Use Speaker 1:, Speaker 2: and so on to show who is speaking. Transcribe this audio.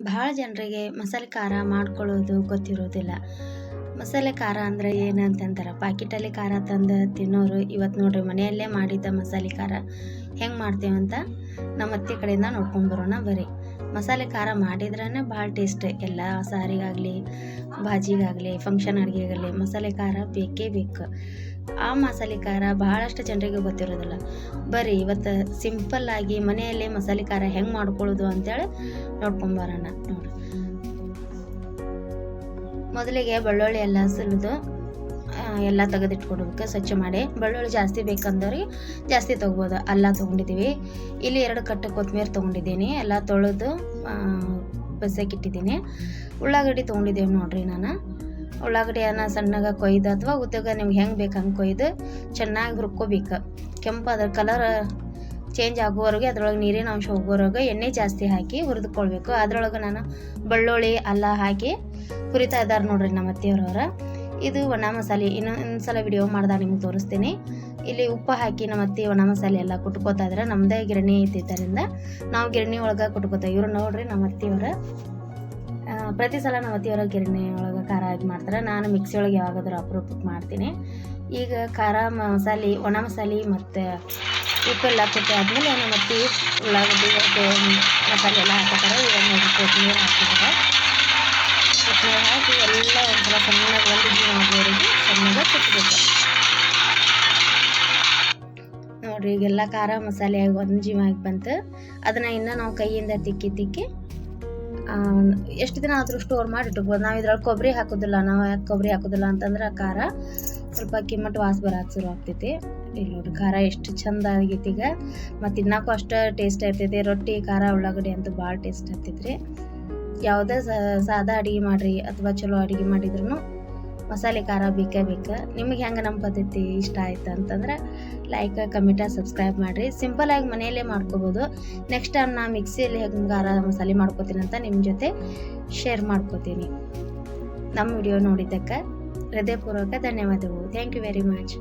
Speaker 1: ಭಾಳ ಜನರಿಗೆ ಮಸಾಲೆ ಖಾರ ಮಾಡ್ಕೊಳ್ಳೋದು ಗೊತ್ತಿರೋದಿಲ್ಲ. ಮಸಾಲೆ ಖಾರ ಅಂದರೆ ಏನು ಅಂತಂತಾರೆ? ಪಾಕಿಟಲ್ಲಿ ಖಾರ ತಂದು ತಿನ್ನೋರು ಇವತ್ತು ನೋಡ್ರಿ ಮನೆಯಲ್ಲೇ ಮಾಡಿದ್ದ ಮಸಾಲೆ ಖಾರ ಹೆಂಗೆ ಮಾಡ್ತೇವಂತ ನಮ್ಮ ಅತ್ತೆ ಕಡೆಯಿಂದ ನೋಡ್ಕೊಂಡು ಬರೋಣ ಬರ್ರಿ ಮಸಾಲೆ ಖಾರ ಮಾಡಿದ್ರೇ ಭಾಳ ಟೇಸ್ಟ್ ಎಲ್ಲ ಸಾರಿಗಾಗಲಿ, ಭಾಜಿಗಾಗಲಿ ಫಂಕ್ಷನ್ ಅಡುಗೆಗಾಗಲಿ ಮಸಾಲೆ ಖಾರ ಬೇಕೇ ಬೇಕು. ಆ ಮಸಾಲೆ ಖಾರ ಭಾಳಷ್ಟು ಜನರಿಗೆ ಗೊತ್ತಿರೋದಿಲ್ಲ. ಬರ್ರಿ ಇವತ್ತು ಸಿಂಪಲ್ ಆಗಿ ಮನೆಯಲ್ಲೇ ಮಸಾಲೆ ಖಾರ ಹೆಂಗೆ ಮಾಡ್ಕೊಳ್ಳೋದು ಅಂತೇಳಿ ನೋಡ್ಕೊಂಬರೋಣ ನೋಡಿ. ಮೊದಲಿಗೆ ಬೆಳ್ಳುಳ್ಳಿ ಎಲ್ಲ ಸುಲಿದು ಎಲ್ಲ ತೆಗೆದಿಟ್ಕೊಡ್ಬೇಕು ಸ್ವಚ್ಛ ಮಾಡಿ. ಬೆಳ್ಳುಳ್ಳಿ ಜಾಸ್ತಿ ಬೇಕಂದ್ರೆ ಜಾಸ್ತಿ ತೊಗೋಬೋದು. ಅಲ್ಲ ತೊಗೊಂಡಿದ್ದೀವಿ. ಇಲ್ಲಿ ಎರಡು ಕಟ್ಟು ಕೊತ್ತಂಬರಿ ತೊಗೊಂಡಿದ್ದೀನಿ. ಎಲ್ಲ ತೊಳೆದು ಬಸಕ್ಕಿಟ್ಟಿದ್ದೀನಿ ಉಳ್ಳಾಗಡ್ಡಿ ತೊಗೊಂಡಿದ್ದೀವಿ ನೋಡ್ರಿ ನಾನು. ಉಳ್ಳಾಗಡ್ಡಿಯನ್ನು ಸಣ್ಣಗೆ ಕೊಯ್ದು ಅಥವಾ ಉದ್ದಗ ನಿಮ್ಗೆ ಹೆಂಗೆ ಬೇಕು ಹಂಗೆ ಕೊಯ್ದು ಚೆನ್ನಾಗಿ ಹುರ್ಕೋಬೇಕು ಅದರ ಕಲರ್ ಚೇಂಜ್ ಆಗುವವರೆಗೆ ಅದ್ರೊಳಗೆ ನೀರಿನ ಅಂಶ ಹೋಗೋವರೆಗೆ ಎಣ್ಣೆ ಜಾಸ್ತಿ ಹಾಕಿ ಹುರಿದುಕೊಳ್ಬೇಕು. ಅದರೊಳಗೆ ನಾನು ಬೆಳ್ಳುಳ್ಳಿ, ಅಲ್ಲ ಹಾಕಿ ಹುರಿತಾ ಇದ್ದಾರೆ ನೋಡ್ರಿ ನಮ್ಮ ಅತ್ತೆಯವ್ರವ್ರ. ಇದು ಒಣ ಮಸಾಲೆ. ಇನ್ನೊಂದು ಸಲ ವಿಡಿಯೋ ಮಾಡ್ದಾಗ ನಿಮ್ಗೆ ತೋರಿಸ್ತೀನಿ. ಇಲ್ಲಿ ಉಪ್ಪು ಹಾಕಿ ನಮ್ಮ ಅತ್ತೆ ಒಣ ಮಸಾಲೆ ಎಲ್ಲ ಕುಟ್ಕೋತಾ ಇದ್ರೆ. ನಮ್ಮದೇ ಗಿರಣಿ ಇದ್ದಿದ್ದರಿಂದ ನಾವು ಗಿರಣಿ ಒಳಗೆ ಕುಟ್ಕೋತಾ ಇವ್ರು ನೋಡ್ರಿ ನಮ್ಮ ಅತ್ತೆಯವ್ರ ಪ್ರತಿ ಸಲ ನಮ್ಮ ಅತ್ತಿಯವರ ಗಿರಣಿ ಒಳಗೆ ಖಾರ ಹಾಕಿ ಮಾಡ್ತಾರೆ. ನಾನು ಮಿಕ್ಸಿ ಒಳಗೆ ಯಾವಾಗಾದ್ರೂ ಅಪರೂಪಕ್ಕೆ ಮಾಡ್ತೀನಿ. ಈಗ ಖಾರ ಮಸಾಲೆ ಒಣ ಮಸಾಲೆ ಮತ್ತು ಉಪ್ಪೆಲ್ಲ ಕೊಟ್ಟು ಆದಮೇಲೆ ನಮ್ಮ ಅತ್ತೆ ಉಳ್ಳಾಗಡ್ಡಿ ಮಸಾಲೆ ಎಲ್ಲ ಹಾಕ್ತಾರೆ ನೋಡಿ, ಕೊತ್ತಂಬರಿ ಹಾಕಿದ್ದಾರೆ. ಕೊತ್ತಂಬರಿ ಹಾಕಿ ಎಲ್ಲ ಒಂಥರ ಸಣ್ಣಗೆ ಒಂದು ಆಗೋವರೆಗೆ ಸಣ್ಣಗೆ ಕುಟ್ಬೇಕು ನೋಡ್ರಿ, ಈಗೆಲ್ಲ ಖಾರ ಮಸಾಲೆ ಆಗಿ ಒಂದು ಜೀವ ಆಗಿ ಬಂತು. ಅದನ್ನು ಇನ್ನು ನಾವು ಕೈಯಿಂದ ತಿಕ್ಕಿ ತಿಕ್ಕಿ ಎಷ್ಟು ದಿನ ಆದರೂ ಸ್ಟೋರ್ ಮಾಡಿ ಇಟ್ಕೋಬೋದು ನಾವು ಇದ್ರೊಳಗೆ ಕೊಬ್ಬರಿ ಹಾಕೋದಿಲ್ಲ, ನಾವು ಯಾಕೆ ಕೊಬ್ಬರಿ ಹಾಕೋದಿಲ್ಲ ಅಂತಂದ್ರೆ ಖಾರ ಸ್ವಲ್ಪ ಕಿಮ್ಮಟ್ಟು ವಾಸ ಬರಕ್ಕೆ ಶುರು ಆಗ್ತೈತಿ. ಇಲ್ಲಿ ನೋಡಿರಿ, ಖಾರ ಎಷ್ಟು ಚಂದ ಆಗೈತಿ ಈಗ ಮತ್ತು ತಿನ್ನೋಕ್ಕೂ ಅಷ್ಟು ಟೇಸ್ಟ್ ಇರ್ತೈತಿ ರೊಟ್ಟಿ, ಖಾರ, ಉಳ್ಳಾಗಡ್ಡಿ ಅಂತೂ ಭಾಳ ಟೇಸ್ಟ್ ಆಗ್ತೈತ್ರಿ. ಯಾವುದೇ ಸಾದಾ ಅಡುಗೆ ಮಾಡಿರಿ ಅಥವಾ ಚಲೋ ಅಡುಗೆ ಮಾಡಿದ್ರು ಮಸಾಲೆ ಖಾರ ಬೇಕೇ ಬೇಕು. ನಿಮಗೆ ಹೆಂಗೆ ನಮ್ಮ ಪದ್ಧತಿ ಇಷ್ಟ ಆಯ್ತು ಅಂತಂದ್ರೆ ಲೈಕ್ ಕಮೆಂಟ ಸಬ್ಸ್ಕ್ರೈಬ್ ಮಾಡಿರಿ. ಸಿಂಪಲಾಗಿ ಮನೆಯಲ್ಲೇ ಮಾಡ್ಕೋಬೋದು. ನೆಕ್ಸ್ಟ್ ಟೈಮ್ ನಾ ಮಿಕ್ಸಿಯಲ್ಲಿ ಹೆಂಗೆ ಖಾರ ಮಸಾಲೆ ಮಾಡ್ಕೋತೀನಿ ಅಂತ ನಿಮ್ಮ ಜೊತೆ ಶೇರ್ ಮಾಡ್ಕೋತೀನಿ. ನಮ್ಮ ವಿಡಿಯೋ ನೋಡಿದ್ದಕ್ಕೆ ಹೃದಯಪೂರ್ವಕ ಧನ್ಯವಾದಗಳು. Thank you very much